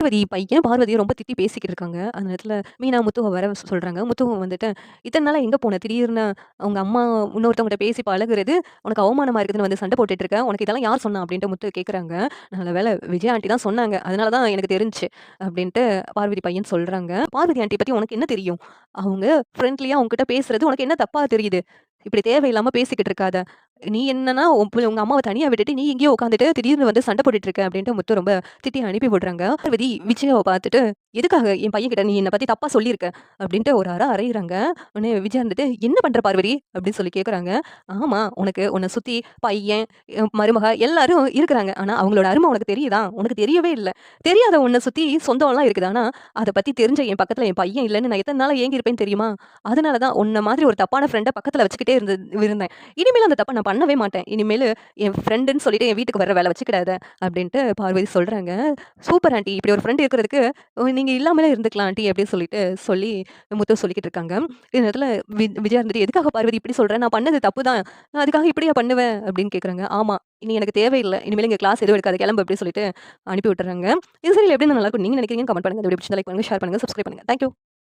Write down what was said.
பார்வதி பையன் பார்வதியை ரொம்ப திட்டி பேசிக்கிட்டு இருக்காங்க. அந்த நேரத்தில் மீனா முத்துவ வர சொல்கிறாங்க முத்துவும் வந்துட்டு, இத்தனை நாளாக எங்கே போன? திடீர்னு அவங்க அம்மா இன்னொருத்தவங்ககிட்ட பேசி பழகுறது, உனக்கு அவமானமாக இருக்குதுன்னு வந்து சண்டை போட்டுட்டு இருக்க. உனக்கு இதெல்லாம் யார் சொன்னா?" அப்படின்ட்டு முத்து கேட்குறாங்க. நல்ல வேலை விஜய் ஆண்டி தான் சொன்னாங்க. அதனால தான் எனக்கு தெரிஞ்சுச்சு. அப்படின்ட்டு பார்வதி பையன் சொல்கிறாங்க "பார்வதி ஆண்டி பற்றி உனக்கு என்ன தெரியும்? அவங்க ஃப்ரெண்ட்லியாக அவங்ககிட்ட பேசுறது உனக்கு என்ன தப்பாக தெரியுது? இப்படி தேவையில்லாமல் பேசிக்கிட்டு இருக்காத. நீ என்னன்னா உங்க அம்மாவை தனியா விட்டுட்டு நீ எங்கேயோ உட்காந்துட்டு திடீர்னு வந்து சண்டை போட்டுட்டு இருக்க." அப்படின்ட்டு முத்து ரொம்ப திட்டி அனுப்பி விடுறாங்க. பார்வதி விஜயாவை பார்த்துட்டு, "எதுக்காக என் பையன் கிட்ட நீ என்னை பத்தி தப்பா சொல்லியிருக்க?" அப்படின்ட்டு ஒரு அற அறையிறாங்க. உடனே விஜயா இருந்துட்டு, "என்ன பண்ற பார்வதி?" அப்படின்னு சொல்லி கேட்குறாங்க. "ஆமா, உனக்கு உன்னை சுத்தி பையன், மருமக எல்லாரும் இருக்கிறாங்க. ஆனா அவங்களோட அருமை உனக்கு தெரியுதா? உனக்கு தெரியவே இல்லை தெரியாத உன்னை சுத்தி சொந்தம்லாம் இருக்குது. ஆனா அதை பத்தி தெரிஞ்ச என் பக்கத்துல என் பையன் இல்லைன்னு நான் எத்தனை நாளா ஏங்கியிருப்பேன்னு தெரியுமா? அதனால தான் உன்ன மாதிரி ஒரு தப்பான ஃப்ரெண்டை பக்கத்துல வச்சுக்கிட்டே இருந்து இருந்தேன். இனிமேல் அந்த தப்பை நான் பண்ணவே மாட்டேன். இனிமேல் என் ஃப்ரெண்டுன்னு சொல்லிட்டு என் வீட்டுக்கு வர வேலை வச்சுக்கிடாத." அப்படின்ட்டு பார்வதி சொல்கிறாங்க "சூப்பர் ஆண்டி இப்படி ஒரு ஃப்ரெண்டு இருக்கிறதுக்கு நீங்கள் இல்லாமலே இருந்துக்கலாம் ஆண்டி அப்படின்னு சொல்லிட்டு சொல்லி முத்து சொல்லிக்கிட்டு இருக்காங்க. இந்த நேரத்தில் வி விஜயா இருந்துட்டு, "எதுக்காக பார்வதி இப்படி சொல்கிறேன் நான் பண்ணது தப்பு தான். அதுக்காக இப்படியா பண்ணுவேன் அப்படின்னு கேட்குறாங்க. ஆமாம் இனி எனக்கு தேவையில்லை இனிமேல் எங்கள் கிளாஸ் எதுவும் எடுக்காது கிளம்பு." அப்படின்னு சொல்லிட்டு அனுப்பி விட்டுறாங்க இது சரி எப்படி நல்லா இருக்கும் நீங்கள் நினைக்கிறீங்க கமெண்ட் பண்ணுங்கள் லைக் பண்ணுங்கள் ஷேர் பண்ணுங்கள் சப்ஸ்கிரைப் பண்ணுங்க. Thank you.